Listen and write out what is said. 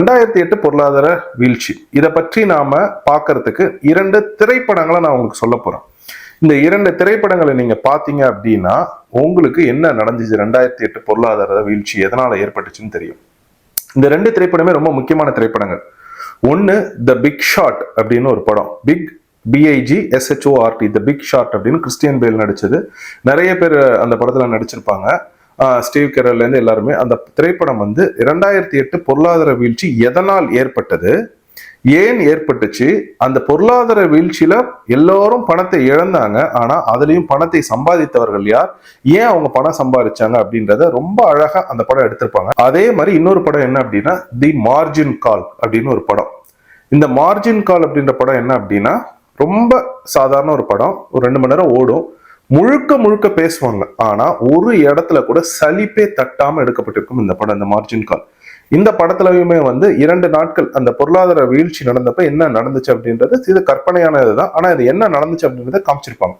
ரெண்டாயிரத்தி எட்டு பொருளாதார வீழ்ச்சி. இதை பற்றி நாம பார்க்கறதுக்கு இரண்டு திரைப்படங்களை நான் உங்களுக்கு சொல்ல போறேன். இந்த இரண்டு திரைப்படங்களை நீங்க பாத்தீங்க அப்படின்னா உங்களுக்கு என்ன நடந்துச்சு ரெண்டாயிரத்தி எட்டு பொருளாதார வீழ்ச்சி? எதனால ஏற்பட்டுச்சுன்னு தெரியும். இந்த ரெண்டு திரைப்படமே ரொம்ப முக்கியமான திரைப்படங்கள். ஒன்னு த பிக் ஷாட் அப்படின்னு ஒரு படம். Big B I G S H O R T the big shot அப்படின்னு கிறிஸ்டியன் பேல் நடிச்சது. நிறைய பேர் அந்த படத்துல நடிச்சிருப்பாங்க. ஸ்டீவ் கெரல்லேருந்து எல்லாருமே அந்த திரைப்படம் வந்து இரண்டாயிரத்தி எட்டு பொருளாதார வீழ்ச்சி எதனால் ஏற்பட்டது? ஏன் ஏற்பட்டுச்சு? அந்த பொருளாதார வீழ்ச்சியில எல்லோரும் பணத்தை இழந்தாங்க. ஆனா அதுலயும் பணத்தை சம்பாதித்தவர்கள் யார்? ஏன் அவங்க பணம் சம்பாதிச்சாங்க அப்படின்றத ரொம்ப அழகா அந்த படம் எடுத்திருப்பாங்க. அதே மாதிரி இன்னொரு படம் என்ன அப்படின்னா தி மார்ஜின் கால் அப்படின்னு ஒரு படம். இந்த மார்ஜின் கால் அப்படின்ற படம் என்ன அப்படின்னா ரொம்ப சாதாரண ஒரு படம். ஒரு ரெண்டு மணி நேரம் ஓடும். முழுக்க முழுக்க பேசுவாங்க. ஆனா ஒரு இடத்துல கூட சலிப்பே தட்டாம எடுக்கப்பட்டிருக்கும் இந்த படம் இந்த மார்ஜின் கால் இந்த படத்துலயுமே வந்து இரண்டு நாட்கள் அந்த பொருளாதார வீழ்ச்சி நடந்தப்ப என்ன நடந்துச்சு அப்படின்றது இது கற்பனையானது தான் ஆனா இது என்ன நடந்துச்சு அப்படின்றத காமிச்சிருப்பாங்க.